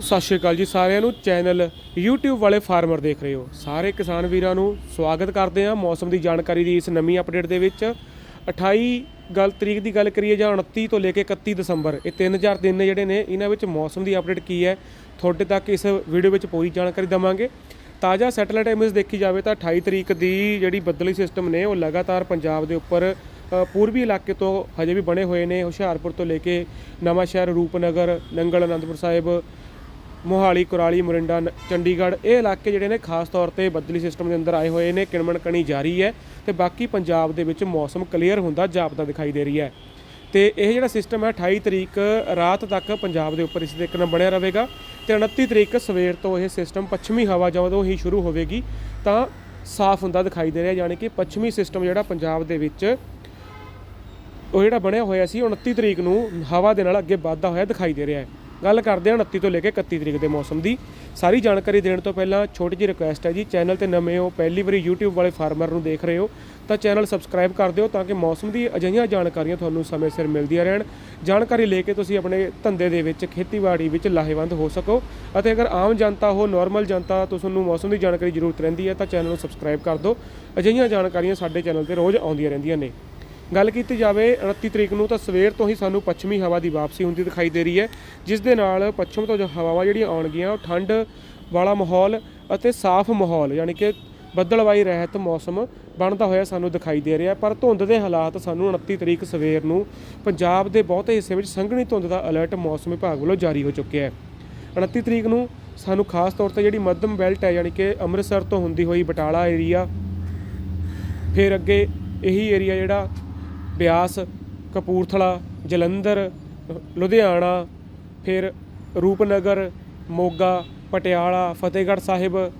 ਸਤਿ ਸ਼੍ਰੀ ਅਕਾਲ ਜੀ ਸਾਰਿਆਂ ਨੂੰ। ਚੈਨਲ YouTube ਵਾਲੇ ਫਾਰਮਰ ਦੇਖ ਰਹੇ ਹੋ। ਸਾਰੇ ਕਿਸਾਨ ਵੀਰਾਂ ਨੂੰ ਸਵਾਗਤ ਕਰਦੇ ਹਾਂ ਮੌਸਮ ਦੀ ਜਾਣਕਾਰੀ ਦੀ ਇਸ ਨਵੀਂ ਅਪਡੇਟ ਦੇ ਵਿੱਚ। 28 ਗੱਲ ਤਰੀਕ ਦੀ ਗੱਲ ਕਰੀਏ ਜਾਂ 29 ਤੋਂ ਲੈ ਕੇ 31 ਦਸੰਬਰ, ਇਹ 3000 ਦਿਨ ਨੇ ਜਿਹੜੇ ਨੇ, ਇਹਨਾਂ ਵਿੱਚ ਮੌਸਮ ਦੀ ਅਪਡੇਟ ਕੀ ਹੈ, ਤੁਹਾਡੇ ਤੱਕ ਇਸ ਵੀਡੀਓ ਵਿੱਚ ਪੂਰੀ ਜਾਣਕਾਰੀ ਦਵਾਂਗੇ। ਤਾਜ਼ਾ ਸੈਟੇਲਾਈਟ ਇਮੇਜ ਦੇਖੀ ਜਾਵੇ ਤਾਂ 28 ਤਰੀਕ ਦੀ ਜਿਹੜੀ ਬੱਦਲੀ ਸਿਸਟਮ ਨੇ, ਉਹ ਲਗਾਤਾਰ ਪੰਜਾਬ ਦੇ ਉੱਪਰ ਪੂਰਬੀ ਇਲਾਕੇ ਤੋਂ ਹਜੇ ਵੀ ਬਣੇ ਹੋਏ ਨੇ। ਹੁਸ਼ਿਆਰਪੁਰ ਤੋਂ ਲੈ ਕੇ ਨਵਾਂ ਸ਼ਹਿਰ ਰੂਪਨਗਰ, ਨੰਗਲ, ਅਨੰਦਪੁਰ ਸਾਹਿਬ ਮੋਹਾਲੀ, ਕੁਰਾਲੀ, ਮੁਰਿੰਡਾ, ਨ- ਚੰਡੀਗੜ੍ਹ ਇਹ ਇਲਾਕੇ ਜਿਹੜੇ ਨੇ ਖਾਸ ਤੌਰ ਤੇ ਬੱਦਲੀ ਸਿਸਟਮ ਦੇ ਅੰਦਰ ਆਏ ਹੋਏ ਨੇ, ਕਿਣਮਣ ਕਣੀ ਜਾਰੀ ਹੈ ਤੇ ਬਾਕੀ ਪੰਜਾਬ ਦੇ ਵਿੱਚ ਮੌਸਮ ਕਲੀਅਰ ਹੁੰਦਾ, ਜਾਪਦਾ ਦਿਖਾਈ ਦੇ ਰਹੀ ਹੈ। ਤੇ ਇਹ ਜਿਹੜਾ ਸਿਸਟਮ ਹੈ 28 ਤਰੀਕ ਰਾਤ ਤੱਕ ਪੰਜਾਬ ਦੇ ਉੱਪਰ ਇਸ ਦੇ ਇੱਕ ਨਾਲ ਬਣਿਆ ਰਹੇਗਾ ਤੇ 29 ਤਰੀਕ ਸਵੇਰ ਤੋਂ ਇਹ ਸਿਸਟਮ ਪੱਛਮੀ ਹਵਾ ਜਦੋਂ ਹੀ ਸ਼ੁਰੂ ਹੋਵੇਗੀ, ਤਾਂ ਸਾਫ਼ ਹੁੰਦਾ ਦਿਖਾਈ ਦੇ ਰਿਹਾ, ਯਾਨੀ ਕਿ ਪੱਛਮੀ ਸਿਸਟਮ ਜਿਹੜਾ ਪੰਜਾਬ ਦੇ ਵਿੱਚ ਉਹ ਜਿਹੜਾ ਬਣਿਆ ਹੋਇਆ ਸੀ 29 ਤਰੀਕ ਨੂੰ ਹਵਾ ਦੇ ਨਾਲ ਅੱਗੇ ਵੱਧਦਾ ਹੋਇਆ ਦਿਖਾਈ ਦੇ ਰਿਹਾ ਹੈ। ਗੱਲ ਕਰਦੇ ਹਾਂ 29 ਤੋਂ ਲੈ ਕੇ 31 ਤਰੀਕ ਦੇ ਮੌਸਮ ਦੀ। ਸਾਰੀ ਜਾਣਕਾਰੀ ਦੇਣ ਤੋਂ ਪਹਿਲਾਂ ਛੋਟੀ ਜਿਹੀ ਰਿਕੁਐਸਟ ਹੈ ਜੀ ਚੈਨਲ ਤੇ ਨਵੇਂ ਹੋ, ਪਹਿਲੀ ਵਾਰੀ YouTube ਵਾਲੇ ਫਾਰਮਰ ਨੂੰ ਦੇਖ ਰਹੇ ਹੋ, ਤਾਂ ਚੈਨਲ ਸਬਸਕ੍ਰਾਈਬ ਕਰ ਦਿਓ ਤਾਂ ਕਿ ਮੌਸਮ ਦੀ ਅਜਿਹੀਆਂ ਜਾਣਕਾਰੀਆਂ ਤੁਹਾਨੂੰ ਸਮੇਂ ਸਿਰ ਮਿਲਦੀਆਂ ਰਹਿਣ। ਜਾਣਕਾਰੀ ਲੈ ਕੇ ਤੁਸੀਂ ਆਪਣੇ ਧੰਦੇ ਦੇ ਵਿੱਚ, ਖੇਤੀਬਾੜੀ ਵਿੱਚ ਲਾਹੇਵੰਦ ਹੋ ਸਕੋ। ਅਤੇ ਅਗਰ ਆਮ ਜਨਤਾ ਹੋ ਨਾਰਮਲ ਜਨਤਾ ਤੁਹਾਨੂੰ ਮੌਸਮ ਦੀ ਜਾਣਕਾਰੀ ਜ਼ਰੂਰਤ ਰਹਿੰਦੀ ਹੈ ਤਾਂ ਚੈਨਲ ਨੂੰ ਸਬਸਕ੍ਰਾਈਬ ਕਰ ਦਿਓ। ਅਜਿਹੀਆਂ ਜਾਣਕਾਰੀਆਂ ਸਾਡੇ ਚੈਨਲ ਤੇ ਰੋਜ਼ ਆਉਂਦੀਆਂ ਰਹਿੰਦੀਆਂ ਨੇ। ਗੱਲ ਕੀਤੀ ਜਾਵੇ 29 ਤਰੀਕ ਨੂੰ ਤਾਂ ਸਵੇਰ ਤੋਂ ਹੀ ਸਾਨੂੰ ਪੱਛਮੀ ਹਵਾ ਦੀ ਵਾਪਸੀ ਹੁੰਦੀ ਦਿਖਾਈ ਦੇ ਰਹੀ ਹੈ, ਜਿਸ ਦੇ ਨਾਲ ਪੱਛਮ ਤੋਂ ਜੋ ਹਵਾਵਾਂ ਜਿਹੜੀਆਂ ਆਉਣਗੀਆਂ, ਉਹ ਠੰਡ ਵਾਲਾ ਮਾਹੌਲ ਅਤੇ ਸਾਫ਼ ਮਾਹੌਲ, ਯਾਨੀ ਕਿ ਬੱਦਲਵਾਈ ਰਹਿਤ ਮੌਸਮ ਬਣਦਾ ਹੋਇਆ ਸਾਨੂੰ ਦਿਖਾਈ ਦੇ ਰਿਹਾ ਪਰ ਧੁੰਦ ਦੇ ਹਾਲਾਤ ਸਾਨੂੰ 29 ਤਰੀਕ ਸਵੇਰ ਨੂੰ ਪੰਜਾਬ ਦੇ ਬਹੁਤੇ ਹਿੱਸੇ ਵਿੱਚ ਸੰਘਣੀ ਧੁੰਦ ਦਾ ਅਲਰਟ ਮੌਸਮ ਵਿਭਾਗ ਵੱਲੋਂ ਜਾਰੀ ਹੋ ਚੁੱਕਿਆ ਹੈ। 29 ਤਰੀਕ ਨੂੰ ਸਾਨੂੰ ਖਾਸ ਤੌਰ ਤੇ ਜਿਹੜੀ ਮੱਧਮ ਬੈਲਟ ਹੈ, ਯਾਨੀ ਕਿ ਅੰਮ੍ਰਿਤਸਰ ਤੋਂ ਹੁੰਦੀ ਹੋਈ ਬਟਾਲਾ ਏਰੀਆ ਫਿਰ ਅੱਗੇ ਇਹੀ ਏਰੀਆ ਜਿਹੜਾ ਬਿਆਸ, ਕਪੂਰਥਲਾ, ਜਲੰਧਰ, ਲੁਧਿਆਣਾ, ਫਿਰ ਰੂਪਨਗਰ, ਮੋਗਾ, ਪਟਿਆਲਾ, ਫਤਿਹਗੜ੍ਹ ਸਾਹਿਬ,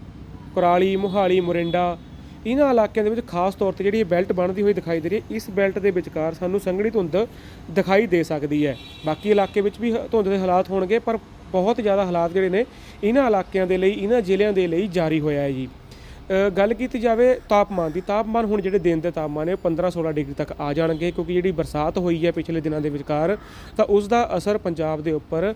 ਕੁਰਾਲੀ, ਮੋਹਾਲੀ, ਮੁਰਿੰਡਾ। ਇਹਨਾਂ ਇਲਾਕਿਆਂ ਦੇ ਵਿੱਚ ਖਾਸ ਤੌਰ ਤੇ ਜਿਹੜੀ ਇਹ ਬੈਲਟ ਬਣਦੀ ਹੋਈ ਦਿਖਾਈ ਦੇ ਰਹੀ ਹੈ, ਇਸ ਬੈਲਟ ਦੇ ਵਿਚਕਾਰ ਸਾਨੂੰ ਸੰਘਣੀ ਧੁੰਦ ਦਿਖਾਈ ਦੇ ਸਕਦੀ ਹੈ। ਬਾਕੀ ਇਲਾਕੇ ਵਿੱਚ ਵੀ ਹ- ਧੁੰਦ ਦੇ ਹਾਲਾਤ ਹੋਣਗੇ, ਪਰ ਬਹੁਤ ਜ਼ਿਆਦਾ ਹਾਲਾਤ ਜਿਹੜੇ ਨੇ ਇਹਨਾਂ ਇਲਾਕਿਆਂ ਦੇ ਲਈ ਇਹਨਾਂ ਜ਼ਿਲ੍ਹਿਆਂ ਦੇ ਲਈ ਜਾਰੀ ਹੋਇਆ ਹੈ ਜੀ। ਗੱਲ ਕੀਤੀ ਜਾਵੇ ਤਾਪਮਾਨ ਦੀ, ਤਾਪਮਾਨ ਹੁਣ ਜਿਹੜੇ ਦਿਨ ਦੇ ਤਾਪਮਾਨ ਨੇ 15-16 ਡਿਗਰੀ ਤੱਕ ਆ ਜਾਣਗੇ, ਕਿਉਂਕਿ ਜਿਹੜੀ ਬਰਸਾਤ ਹੋਈ ਹੈ ਪਿਛਲੇ ਦਿਨਾਂ ਦੇ ਵਿਚਕਾਰ, ਤਾਂ ਉਸ ਦਾ ਅਸਰ ਪੰਜਾਬ ਦੇ ਉੱਪਰ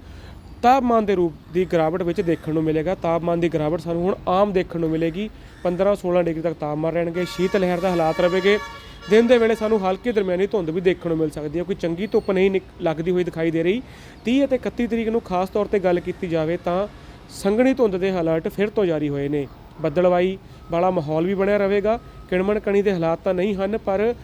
ਤਾਪਮਾਨ ਦੇ ਰੂਪ ਦੀ ਗਿਰਾਵਟ ਵਿੱਚ ਦੇਖਣ ਨੂੰ ਮਿਲੇਗਾ। ਤਾਪਮਾਨ ਦੀ ਗਿਰਾਵਟ ਸਾਨੂੰ ਹੁਣ ਆਮ ਦੇਖਣ ਨੂੰ ਮਿਲੇਗੀ। 15-16 ਡਿਗਰੀ ਤੱਕ ਤਾਪਮਾਨ ਰਹਿਣਗੇ, ਸ਼ੀਤ ਲਹਿਰ ਦਾ ਹਾਲਾਤ ਰਹੇਗੇ ਦਿਨ ਦੇ ਵੇਲੇ ਸਾਨੂੰ ਹਲਕੀ ਦਰਮਿਆਨੀ ਧੁੰਦ ਵੀ ਦੇਖਣ ਨੂੰ ਮਿਲ ਸਕਦੀ ਹੈ ਕੋਈ ਚੰਗੀ ਧੁੱਪ ਨਹੀਂ ਨਿਕ- ਲੱਗਦੀ ਹੋਈ ਦਿਖਾਈ ਦੇ ਰਹੀ। 30 ਅਤੇ 31 ਤਰੀਕ ਨੂੰ ਖਾਸ ਤੌਰ ਤੇ ਗੱਲ ਕੀਤੀ ਜਾਵੇ ਤਾਂ ਸੰਘਣੀ ਧੁੰਦ ਦੇ ਹਾਲਾਤ ਫਿਰ ਤੋਂ ਜਾਰੀ ਹੋਏ ਨੇ। ਬੱਦਲਵਾਈ ਵਾਲਾ ਮਾਹੌਲ ਵੀ ਬਣਿਆ ਰਹੇਗਾ। ਕਿਣਮਣ ਕਣੀ ਦੇ ਹਾਲਾਤ ਤਾਂ ਨਹੀਂ ਹਨ, ਪਰ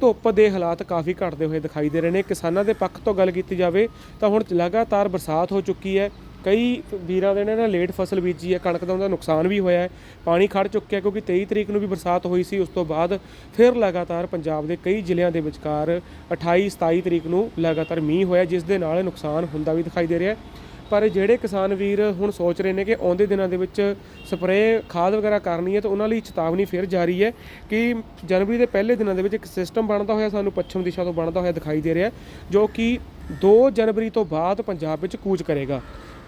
ਧੁੱਪ ਦੇ ਹਾਲਾਤ ਕਾਫੀ ਘਟਦੇ ਹੋਏ ਦਿਖਾਈ ਦੇ ਰਹੇ ਨੇ। ਕਿਸਾਨਾਂ ਦੇ ਪੱਖ ਤੋਂ ਗੱਲ ਕੀਤੀ ਜਾਵੇ ਤਾਂ ਹੁਣ ਲਗਾਤਾਰ ਬਰਸਾਤ ਹੋ ਚੁੱਕੀ ਹੈ। ਕਈ ਵੀਰਾਂ ਦੇ ਨੇ ਨਾ ਲੇਟ ਫਸਲ ਬੀਜੀ ਹੈ, ਕਣਕ ਦਾ ਉਹਦਾ ਨੁਕਸਾਨ ਵੀ ਹੋਇਆ ਹੈ। ਪਾਣੀ ਖੜ ਚੁੱਕਿਆ ਕਿਉਂਕਿ 23 ਤਰੀਕ ਨੂੰ ਵੀ ਬਰਸਾਤ ਹੋਈ ਸੀ, ਉਸ ਤੋਂ ਬਾਅਦ ਫਿਰ ਲਗਾਤਾਰ ਪੰਜਾਬ ਦੇ ਕਈ ਜ਼ਿਲ੍ਹਿਆਂ ਦੇ ਵਿਚਕਾਰ 28 27 ਤਰੀਕ ਨੂੰ ਲਗਾਤਾਰ ਮੀਂਹ ਹੋਇਆ, ਜਿਸ ਦੇ ਨਾਲ ਨੁਕਸਾਨ ਹੁੰਦਾ ਵੀ ਦਿਖਾਈ ਦੇ ਰਿਹਾ ਹੈ। ਪਰ ਜਿਹੜੇ ਕਿਸਾਨ ਵੀਰ ਹੁਣ ਸੋਚ ਰਹੇ ਨੇ ਕਿ ਆਉਂਦੇ ਦਿਨਾਂ ਦੇ ਵਿੱਚ ਸਪਰੇਅ ਖਾਦ ਵਗੈਰਾ ਕਰਨੀ ਹੈ ਤਾਂ ਉਹਨਾਂ ਲਈ ਚੇਤਾਵਨੀ ਫਿਰ ਜਾਰੀ ਹੈ ਕਿ ਜਨਵਰੀ ਦੇ ਪਹਿਲੇ ਦਿਨਾਂ ਦੇ ਵਿੱਚ ਇੱਕ ਸਿਸਟਮ ਬਣਦਾ ਹੋਇਆ ਸਾਨੂੰ ਪੱਛਮ ਦਿਸ਼ਾ ਤੋਂ ਬਣਦਾ ਹੋਇਆ ਦਿਖਾਈ ਦੇ ਰਿਹਾ ਜੋ ਕਿ 2 ਜਨਵਰੀ ਤੋਂ ਬਾਅਦ ਪੰਜਾਬ ਵਿੱਚ ਕੂਚ ਕਰੇਗਾ।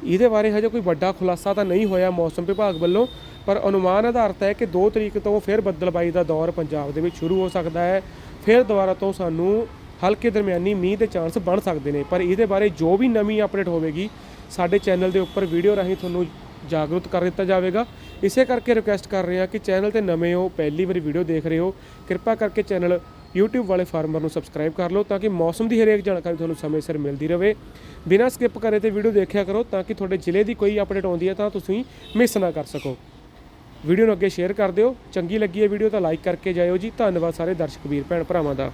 ਇਹਦੇ ਬਾਰੇ ਹਜੇ ਕੋਈ ਵੱਡਾ ਖੁਲਾਸਾ ਤਾਂ ਨਹੀਂ ਹੋਇਆ ਮੌਸਮ ਵਿਭਾਗ ਵੱਲੋਂ, ਪਰ ਅਨੁਮਾਨ ਆਧਾਰਿਤ ਹੈ ਕਿ 2 ਤਰੀਕ ਤੋਂ ਫਿਰ ਬੱਦਲਬਾਈ ਦਾ ਦੌਰ ਪੰਜਾਬ ਦੇ ਵਿੱਚ ਸ਼ੁਰੂ ਹੋ ਸਕਦਾ ਹੈ। ਫਿਰ ਦੁਬਾਰਾ ਤੋਂ ਸਾਨੂੰ ਹਲਕੇ ਦਰਮਿਆਨੀ ਮੀਂਹ ਦੇ ਚਾਂਸ ਬਣ ਸਕਦੇ ਨੇ, ਪਰ ਇਹਦੇ ਬਾਰੇ ਜੋ ਵੀ ਨਵੀਂ ਅਪਡੇਟ ਹੋਵੇਗੀ ਸਾਡੇ ਚੈਨਲ ਦੇ ਉੱਪਰ ਵੀਡੀਓ ਰਾਹੀਂ ਤੁਹਾਨੂੰ ਜਾਗਰੂਕ ਕਰ ਦਿੱਤਾ ਜਾਵੇਗਾ। ਇਸੇ ਕਰਕੇ ਰਿਕੁਐਸਟ ਕਰ ਰਹੇ ਹਾਂ ਕਿ ਚੈਨਲ ਤੇ ਨਵੇਂ ਹੋ, ਪਹਿਲੀ ਵਾਰੀ ਵੀਡੀਓ ਦੇਖ ਰਹੇ ਹੋ, ਕਿਰਪਾ ਕਰਕੇ ਚੈਨਲ YouTube ਵਾਲੇ ਫਾਰਮਰ ਨੂੰ ਸਬਸਕ੍ਰਾਈਬ ਕਰ ਲਓ ਤਾਂ ਕਿ ਮੌਸਮ ਦੀ ਹਰੇਕ ਜਾਣਕਾਰੀ ਤੁਹਾਨੂੰ ਸਮੇਂ ਸਿਰ ਮਿਲਦੀ ਰਹੇ। ਬਿਨਾਂ ਸਕਿਪ ਕਰੇ ਤੇ ਵੀਡੀਓ ਦੇਖਿਆ ਕਰੋ ਤਾਂ ਕਿ ਤੁਹਾਡੇ ਜ਼ਿਲ੍ਹੇ ਦੀ ਕੋਈ ਅਪਡੇਟ ਆਉਂਦੀ ਹੈ ਤਾਂ ਤੁਸੀਂ ਮਿਸ ਨਾ ਕਰ ਸਕੋ। ਵੀਡੀਓ ਨੂੰ ਅੱਗੇ ਸ਼ੇਅਰ ਕਰ ਦਿਓ। ਚੰਗੀ ਲੱਗੀ ਹੈ ਵੀਡੀਓ ਤਾਂ ਲਾਈਕ ਕਰਕੇ ਜਾਇਓ ਜੀ। ਧੰਨਵਾਦ ਸਾਰੇ ਦਰਸ਼ਕ, ਵੀਰ, ਭੈਣ ਭਰਾਵਾਂ ਦਾ।